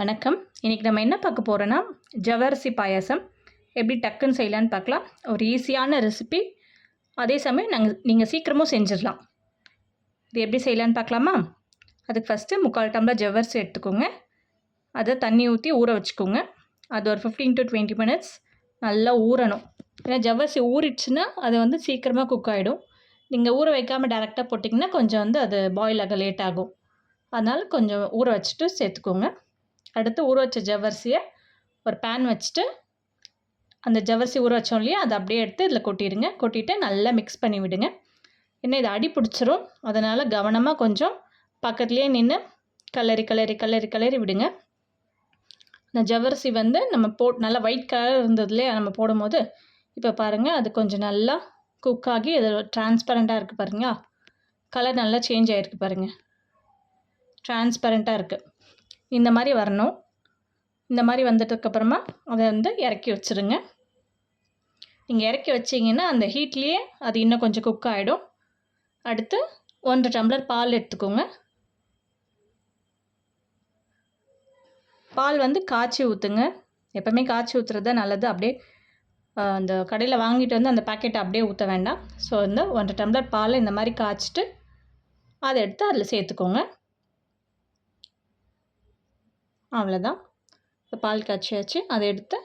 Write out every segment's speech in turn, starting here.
வணக்கம். இன்றைக்கி நம்ம என்ன பார்க்க போகிறோன்னா ஜவ்வரிசி பாயாசம். எப்படி டக்குன்னு செய்யலான்னு பார்க்கலாம். ஒரு ஈஸியான ரெசிபி அதே சமயம் நாங்கள் நீங்கள் சீக்கிரமும் செஞ்சிடலாம். இது எப்படி செய்யலான்னு பார்க்கலாமா? அதுக்கு ஃபஸ்ட்டு முக்கால் டம்ளர் ஜவ்வரிசி எடுத்துக்கோங்க. அதை தண்ணி ஊற்றி ஊற வச்சுக்கோங்க. அது ஒரு ஃபிஃப்டீன் டு டுவெண்ட்டி மினிட்ஸ் நல்லா ஊறணும். ஏன்னா ஜவ்வரிசி ஊறிடுச்சுன்னா அது வந்து சீக்கிரமாக குக் ஆகிடும் நீங்கள் ஊற வைக்காமல் டேரெக்டாக போட்டிங்கன்னா கொஞ்சம் வந்து அது பாயில் ஆக லேட் ஆகும். அதனால் கொஞ்சம் ஊற வச்சுட்டு சேர்த்துக்கோங்க. அடுத்து ஊற வச்ச ஜவ்வரிசியை ஒரு பேன் வச்சுட்டு அந்த ஜவ்வரிசி ஊற வச்சோம் இல்லையா அதை அப்படியே எடுத்து இதில் கொட்டிடுங்க. கொட்டிட்டு நல்லா மிக்ஸ் பண்ணி விடுங்க. என்ன இது அடி பிடிச்சிரும். அதனால் கவனமாக கொஞ்சம் பக்கத்துலேயே நின்று கலரி கலரி கலரி கலரி விடுங்க. இந்த ஜவ்வரிசி வந்து நம்ம போ நல்லா ஒயிட் கலர் இருந்ததுலேயே நம்ம போடும்போது. இப்போ பாருங்கள் அது கொஞ்சம் நல்லா குக் ஆகி அது டிரான்ஸ்பரண்ட்டாக இருக்குது பாருங்களா. கலர் நல்லா சேஞ்ச் ஆகிருக்கு பாருங்கள் டிரான்ஸ்பரண்ட்டாக இருக்குது இந்த மாதிரி வரணும். இந்த மாதிரி வந்துட்டதுக்கப்புறமா அதை வந்து இறக்கி வச்சுருங்க. நீங்கள் இறக்கி வச்சிங்கன்னா அந்த ஹீட்லேயே அது இன்னும் கொஞ்சம் குக் ஆகிடும் அடுத்து ஒன்றரை டம்ளர் பால் எடுத்துக்கோங்க. பால் வந்து காய்ச்சி ஊற்றுங்க எப்போவுமே காய்ச்சி ஊற்றுறது தான் நல்லது. அப்படியே அந்த கடையில் வாங்கிட்டு வந்து அந்த பேக்கெட்டை அப்படியே ஊற்ற வேண்டாம். ஸோ இந்த ஒன்றரை டம்ளர் பால் இந்த மாதிரி காய்ச்சிட்டு அதை எடுத்து அதில் சேர்த்துக்கோங்க. அவ்வளோதான் இப்போ பால் காய்ச்சியாச்சு. அதை எடுத்து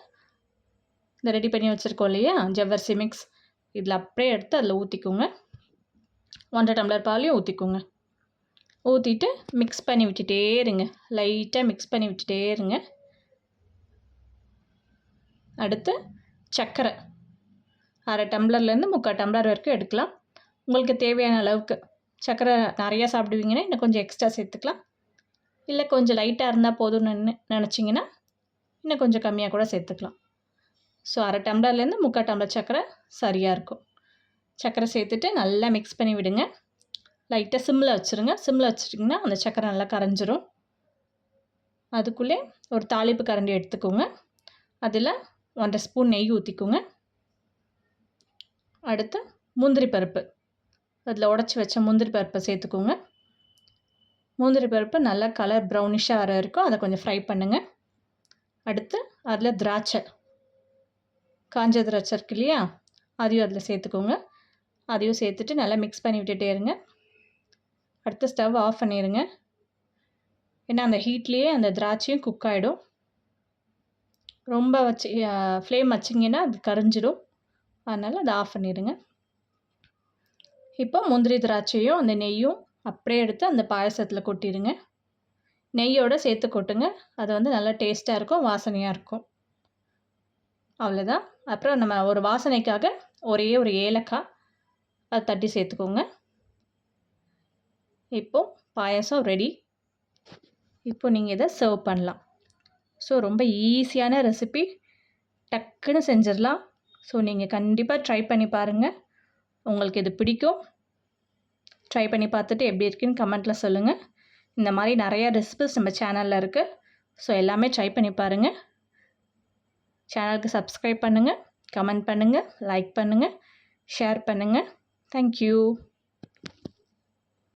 இந்த ரெடி பண்ணி வச்சுருக்கோம் இல்லையா? ஜவ்வரிசி மிக்ஸ் இதில் அப்படியே எடுத்து அதில் ஊற்றிக்கோங்க ஒன்றரை டம்ளர் பாலையும் ஊற்றிக்கோங்க ஊற்றிட்டு மிக்ஸ் பண்ணி விட்டுட்டே இருங்க. லைட்டாக மிக்ஸ் பண்ணி விட்டுட்டே இருங்க. அடுத்து சர்க்கரை. அரை டம்ளர்லேருந்து முக்கால் டம்ளர் வரைக்கும் எடுக்கலாம். உங்களுக்கு தேவையான அளவுக்கு சர்க்கரை நிறையா சாப்பிடுவீங்கன்னா இன்னும் கொஞ்சம் எக்ஸ்ட்ரா சேர்த்துக்கலாம். இல்லை கொஞ்சம் லைட்டாக இருந்தால் போதும்னு நினச்சிங்கன்னா இன்னும் கொஞ்சம் கம்மியாக கூட சேர்த்துக்கலாம். ஸோ அரை டம்ளர்லேருந்து முக்கால் டம்ளர் சர்க்கரை சரியாக இருக்கும். சர்க்கரை சேர்த்துட்டு நல்லா மிக்ஸ் பண்ணி விடுங்க. லைட்டாக சிம்மில் வச்சுருங்க. சிம்மில் வச்சுட்டிங்கன்னா அந்த சர்க்கரை நல்லா கரைஞ்சிரும். அதுக்குள்ளே ஒரு தாளிப்பு கரண்டி எடுத்துக்கோங்க. அதில் ஒன்றரை ஸ்பூன் நெய் ஊற்றிக்கோங்க அடுத்து முந்திரி பருப்பு. அதில் உடச்சி வச்ச முந்திரி பருப்பை சேர்த்துக்கோங்க. முந்திரி பருப்பு நல்லா கலர் ப்ரௌனிஷாக வர இருக்கும் அதை கொஞ்சம் ஃப்ரை பண்ணுங்கள் அடுத்து அதில் திராட்சை. காஞ்ச திராட்சை இருக்கு இல்லையா? அதையும் அதில் சேர்த்துக்கோங்க. அதையும் சேர்த்துட்டு நல்லா மிக்ஸ் பண்ணி விட்டுட்டே இருங்க. அடுத்து ஸ்டவ் ஆஃப் பண்ணிடுங்க ஏன்னா அந்த ஹீட்லேயே அந்த திராட்சையும் குக் ஆகிடும் ரொம்ப வச்சு ஃப்ளேம் வச்சிங்கன்னா அது கரைஞ்சிடும். அதனால் அதை ஆஃப் பண்ணிடுங்க இப்போ முந்திரி திராட்சையும் அந்த நெய்யும் அப்படியே எடுத்து அந்த பாயசத்தில் கொட்டிடுங்க. நெய்யோடு சேர்த்து கொட்டுங்க. அது வந்து நல்லா டேஸ்ட்டாக இருக்கும் வாசனையாக இருக்கும். அவ்வளோதான் அப்புறம் நம்ம ஒரு வாசனைக்காக ஒரே ஒரு ஏலக்காய் அதை தட்டி சேர்த்துக்கோங்க. இப்போது பாயசம் ரெடி இப்போ நீங்கள் இதை சர்வ் பண்ணலாம். ஸோ ரொம்ப ஈஸியான ரெசிபி டக்குன்னு செஞ்சிடலாம். ஸோ நீங்கள் கண்டிப்பாக ட்ரை பண்ணி பாருங்கள் உங்களுக்கு இது பிடிக்கும். ட்ரை பண்ணி பார்த்துட்டு எப்படி இருக்குன்னு கமெண்ட்டில் சொல்லுங்கள் இந்த மாதிரி நிறையா ரெசிபிஸ் நம்ம சேனலில் இருக்குது ஸோ எல்லாமே ட்ரை பண்ணி பாருங்கள் சேனலுக்கு சப்ஸ்கிரைப் பண்ணுங்கள் கமெண்ட் பண்ணுங்கள் லைக் பண்ணுங்கள் ஷேர் பண்ணுங்கள் தேங்க்யூ